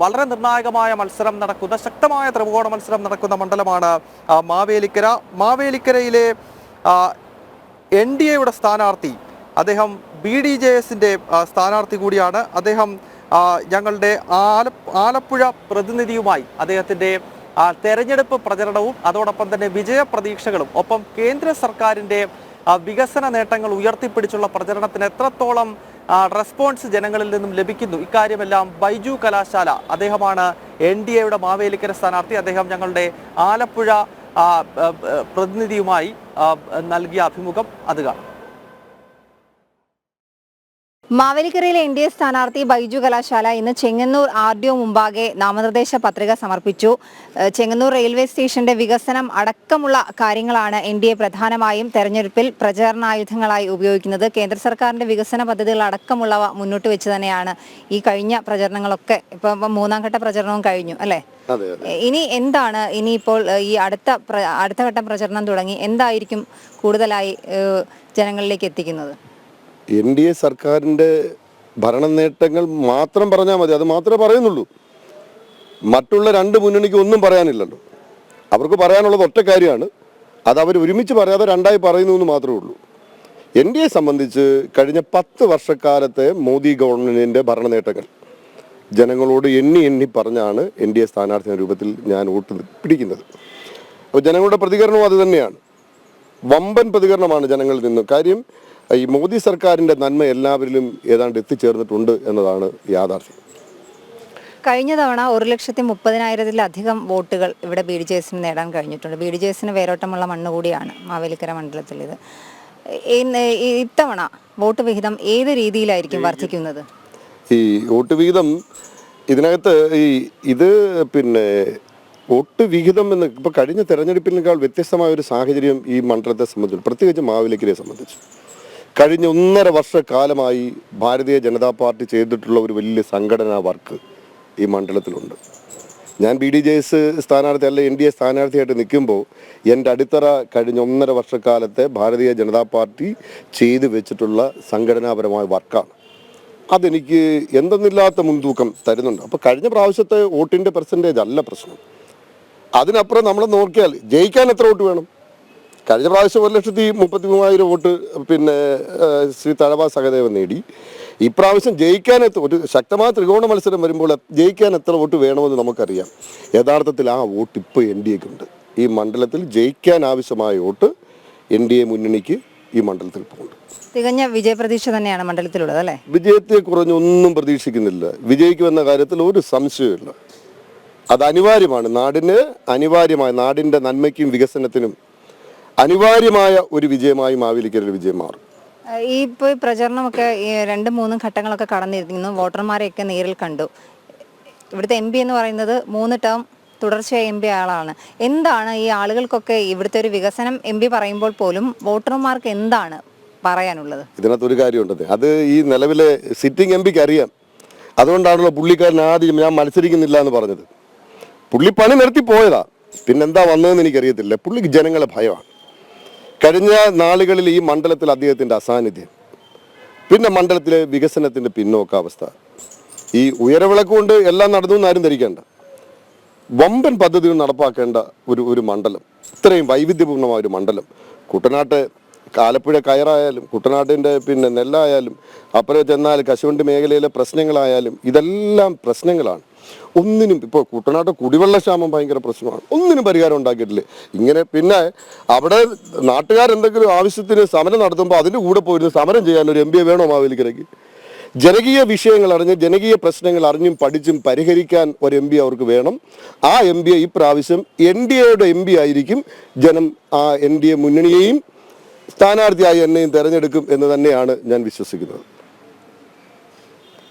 വളരെ നിർണായകമായ മത്സരം നടക്കുന്ന ശക്തമായ ത്രികോണ മത്സരം നടക്കുന്ന മണ്ഡലമാണ് മാവേലിക്കര. മാവേലിക്കരയിലെ എൻ ഡി എയുടെ സ്ഥാനാർത്ഥി അദ്ദേഹം ബി ഡി ജെ എസിന്റെ സ്ഥാനാർത്ഥി കൂടിയാണ്. അദ്ദേഹം ഞങ്ങളുടെ ആല ആലപ്പുഴ പ്രതിനിധിയുമായി അദ്ദേഹത്തിന്റെ തെരഞ്ഞെടുപ്പ് പ്രചരണവും അതോടൊപ്പം തന്നെ വിജയ പ്രതീക്ഷകളും ഒപ്പം കേന്ദ്ര സർക്കാരിന്റെ വികസന നേട്ടങ്ങൾ ഉയർത്തിപ്പിടിച്ചുള്ള പ്രചരണത്തിന് എത്രത്തോളം റെസ്പോൺസ് ജനങ്ങളിൽ നിന്നും ലഭിക്കുന്നു. ഇക്കാര്യമെല്ലാം ബൈജു കലാശാല അദ്ദേഹമാണ് എൻ ഡി എയുടെ മാവേലിക്കര സ്ഥാനാർത്ഥി. അദ്ദേഹം ഞങ്ങളുടെ ആലപ്പുഴ പ്രതിനിധിയുമായി നൽകിയ അഭിമുഖം അത് കാണാം. മാവേലിക്കരയിലെ എൻ ഡി എ സ്ഥാനാർത്ഥി ബൈജു കലാശാല ഇന്ന് ചെങ്ങന്നൂർ ആർ ഡി ഒ മുമ്പാകെ നാമനിർദ്ദേശ പത്രിക സമർപ്പിച്ചു. ചെങ്ങന്നൂർ റെയിൽവേ സ്റ്റേഷന്റെ വികസനം അടക്കമുള്ള കാര്യങ്ങളാണ് എൻ ഡി എ പ്രധാനമായും തെരഞ്ഞെടുപ്പിൽ പ്രചരണായുധങ്ങളായി ഉപയോഗിക്കുന്നത്. കേന്ദ്ര സർക്കാരിന്റെ വികസന പദ്ധതികൾ അടക്കമുള്ളവ മുന്നോട്ട് വെച്ച് തന്നെയാണ് ഈ കഴിഞ്ഞ പ്രചരണങ്ങളൊക്കെ ഇപ്പൊ മൂന്നാം ഘട്ട പ്രചരണവും കഴിഞ്ഞു അല്ലേ? ഇനി എന്താണ് ഇനിയിപ്പോൾ ഈ അടുത്ത അടുത്ത ഘട്ടം പ്രചരണം തുടങ്ങി? എന്തായിരിക്കും കൂടുതലായി ജനങ്ങളിലേക്ക് എത്തിക്കുന്നത്? എൻ ഡി എ സർക്കാരിന്റെ ഭരണ നേട്ടങ്ങൾ മാത്രം പറഞ്ഞാൽ മതി. അത് മാത്രമേ പറയുന്നുള്ളൂ. മറ്റുള്ള രണ്ട് മുന്നണിക്ക് ഒന്നും പറയാനില്ലല്ലോ. അവർക്ക് പറയാനുള്ളത് ഒറ്റ കാര്യമാണ്. അത് അവർ ഒരുമിച്ച് പറയാതെ രണ്ടായി പറയുന്നു എന്ന് മാത്രമേ ഉള്ളൂ. എൻ ഡി എ സംബന്ധിച്ച് കഴിഞ്ഞ പത്ത് വർഷക്കാലത്തെ മോദി ഗവൺമെന്റിന്റെ ഭരണ നേട്ടങ്ങൾ ജനങ്ങളോട് എണ്ണി എണ്ണി പറഞ്ഞാണ് എൻ ഡി എ സ്ഥാനാർത്ഥി രൂപത്തിൽ ഞാൻ വോട്ട് പിടിക്കുന്നത്. അപ്പോൾ ജനങ്ങളുടെ പ്രതികരണവും അത് തന്നെയാണ്. വമ്പൻ പ്രതികരണമാണ് ജനങ്ങളിൽ നിന്ന്. കാര്യം ഈ മോദി സർക്കാരിന്റെ നന്മ എല്ലാവരിലും ഏതാണ്ട് എത്തിച്ചേർന്നിട്ടുണ്ട് എന്നതാണ് യാഥാർത്ഥ്യം. കഴിഞ്ഞ തവണ ഒരു ലക്ഷത്തി മുപ്പതിനായിരത്തിലധികം വോട്ടുകൾ ഇവിടെ ബി ഡി ജെ എസിന് നേടാൻ കഴിഞ്ഞിട്ടുണ്ട്. ബി ഡി ജെ എസിന് വേരോട്ടമുള്ള മണ്ണ് കൂടിയാണ് മാവേലിക്കര മണ്ഡലത്തിൽ ഇത് ഈ- ഇത്തവണ വോട്ട് വിഹിതം ഏത് രീതിയിലായിരിക്കും വർദ്ധിക്കുന്നത്? ഈ വോട്ട് വിഹിതം ഇതിനകത്ത് ഈ ഇത് പിന്നെ വോട്ട് വിഹിതം എന്ന് ഇപ്പോൾ കഴിഞ്ഞ തെരഞ്ഞെടുപ്പിനേക്കാൾ വ്യത്യസ്തമായ ഒരു സാഹചര്യം ഈ മണ്ഡലത്തെ സംബന്ധിച്ചു പ്രത്യേകിച്ച് മാവേലിക്കരയെ സംബന്ധിച്ചു. കഴിഞ്ഞ ഒന്നര വർഷക്കാലമായി ഭാരതീയ ജനതാ പാർട്ടി ചെയ്തിട്ടുള്ള ഒരു വലിയ സംഘടനാ വർക്ക് ഈ മണ്ഡലത്തിലുണ്ട്. ഞാൻ ബി ഡി ജെ എസ് സ്ഥാനാർത്ഥി അല്ല എൻ ഡി എ സ്ഥാനാർത്ഥിയായിട്ട് നിൽക്കുമ്പോൾ എന്റെ അടിത്തറ കഴിഞ്ഞ ഒന്നര വർഷക്കാലത്തെ ഭാരതീയ ജനതാ പാർട്ടി ചെയ്തു വെച്ചിട്ടുള്ള സംഘടനാപരമായ വർക്കാണ്. അതെനിക്ക് എന്തെന്നില്ലാത്ത മുൻതൂക്കം തരുന്നുണ്ട്. അപ്പോൾ കഴിഞ്ഞ പ്രാവശ്യത്തെ വോട്ടിന്റെ പെർസെന്റേജ് അല്ല പ്രശ്നം. അതിനപ്പുറം നമ്മൾ നോക്കിയാൽ ജയിക്കാൻ എത്ര വോട്ട് വേണം? കഴിഞ്ഞ പ്രാവശ്യം ഒരു ലക്ഷത്തി മുപ്പത്തി മൂവായിരം വോട്ട് പിന്നെ ശ്രീ തഴവ സഹദേവൻ നേടി. ഇപ്രാവശ്യം ജയിക്കാൻ എത്ര ഒരു ശക്തമായ ത്രികോണ മത്സരം വരുമ്പോൾ ജയിക്കാൻ എത്ര വോട്ട് വേണമെന്ന് നമുക്കറിയാം. യഥാർത്ഥത്തിൽ ആ വോട്ട് ഇപ്പോൾ എൻ ഡി എക്കുണ്ട് ഈ മണ്ഡലത്തിൽ ജയിക്കാൻ ആവശ്യമായ വോട്ട് എൻ ഡി എ മുന്നണിക്ക് ഈ മണ്ഡലത്തിൽ പോകുന്നുണ്ട് തികഞ്ഞ വിജയപ്രതീക്ഷ തന്നെയാണ് മണ്ഡലത്തിലുള്ളത് അല്ലേ? വിജയത്തെ കുറഞ്ഞൊന്നും പ്രതീക്ഷിക്കുന്നില്ല. വിജയിക്കുമെന്ന കാര്യത്തിൽ ഒരു സംശയമില്ല അത് അനിവാര്യമാണ്. നാടിന് അനിവാര്യമായ നാടിന്റെ നന്മയ്ക്കും വികസനത്തിനും അനിവാര്യമായ ഒരു വിജയമായി മാവേലിക്കരയിൽ വിജയം മാറും. ഈ ഇപ്പോൾ പ്രചരണമൊക്കെ രണ്ടും മൂന്നും ഘട്ടങ്ങളൊക്കെ കടന്നിരിക്കുന്നു വോട്ടർമാരെയൊക്കെ നേരിൽ കണ്ടു. ഇവിടുത്തെ എം പി എന്ന് പറയുന്നത് മൂന്ന് ടേം തുടർച്ചയായി എം പി ആളാണ്. എന്താണ് ഈ ആളുകൾക്കൊക്കെ ഇവിടുത്തെ ഒരു വികസനം എം പി പറയുമ്പോൾ പോലും വോട്ടർമാർക്ക് എന്താണ് പറയാനുള്ളത്? ഇതിനകത്ത് ഒരു കാര്യമുണ്ടത് അത് ഈ നിലവിലെ സിറ്റിംഗ് എം പിക്ക് അറിയാം. അതുകൊണ്ടാണല്ലോ പുള്ളിക്കാരൻ ആദ്യം ഞാൻ മത്സരിക്കുന്നില്ല എന്ന് പറഞ്ഞത്. പുള്ളി പണി നിർത്തി പോയതാ. പിന്നെന്താ വന്നതെന്ന് എനിക്കറിയത്തില്ല. പുള്ളിക്ക് ജനങ്ങളെ ഭയമാണ്. കഴിഞ്ഞ നാളുകളിൽ ഈ മണ്ഡലത്തിൽ അദ്ദേഹത്തിന്റെ അസാന്നിധ്യം പിന്നെ മണ്ഡലത്തിലെ വികസനത്തിന്റെ പിന്നോക്കാവസ്ഥ. ഈ ഉയരവിളക്ക് കൊണ്ട് എല്ലാം നടന്നു എന്ന് ധരിക്കേണ്ട. വമ്പൻ പദ്ധതികൾ നടപ്പാക്കേണ്ട ഒരു ഒരു മണ്ഡലം ഇത്രയും വൈവിധ്യപൂർണമായ ഒരു മണ്ഡലം. കുട്ടനാട്ട് ആലപ്പുഴ കയറായാലും കുട്ടനാട്ടിന്റെ പിന്നെ നെല്ലായാലും അപ്പുറം ചെന്നാൽ കശുവണ്ടി മേഖലയിലെ പ്രശ്നങ്ങളായാലും ഇതെല്ലാം പ്രശ്നങ്ങളാണ്. ഒന്നിനും ഇപ്പോൾ കുട്ടനാട്ട് കുടിവെള്ളക്ഷാമം ഭയങ്കര പ്രശ്നമാണ്. ഒന്നിനും പരിഹാരം ഉണ്ടാക്കിയിട്ടില്ല. ഇങ്ങനെ പിന്നെ അവിടെ നാട്ടുകാരെന്തെങ്കിലും ആവശ്യത്തിന് സമരം നടത്തുമ്പോൾ അതിന്റെ കൂടെ പോയിരുന്ന് സമരം ചെയ്യാൻ ഒരു എം പി വേണോ മാവേലിക്കരയ്ക്ക്? ജനകീയ വിഷയങ്ങൾ അറിഞ്ഞ് ജനകീയ പ്രശ്നങ്ങൾ അറിഞ്ഞും പഠിച്ചും പരിഹരിക്കാൻ ഒരു എം പി അവർക്ക് വേണം. ആ എം പിയെ ഈ പ്രാവശ്യം എൻ ഡി എയുടെ എം പി ആയിരിക്കും. ജനം ആ എൻ ഡി എ മുന്നണിയെയും സ്ഥാനാർത്ഥിയായി എന്നെയും തെരഞ്ഞെടുക്കും എന്ന് തന്നെയാണ് ഞാൻ വിശ്വസിക്കുന്നത്.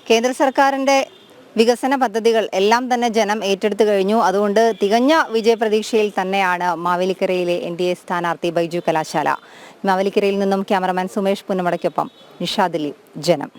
കേന്ദ്ര സർക്കാരിന്റെ വികസന പദ്ധതികൾ എല്ലാം തന്നെ ജനം ഏറ്റെടുത്തു കഴിഞ്ഞു. അതുകൊണ്ട് തികഞ്ഞ വിജയപ്രതീക്ഷയിൽ തന്നെയാണ് മാവേലിക്കരയിലെ എൻ ഡി എ സ്ഥാനാർത്ഥി ബൈജു കലാശാല. മാവേലിക്കരയിൽ നിന്നും ക്യാമറമാൻ സുമേഷ് പുന്നമടയ്ക്കൊപ്പം നിഷാദിലി ജനം.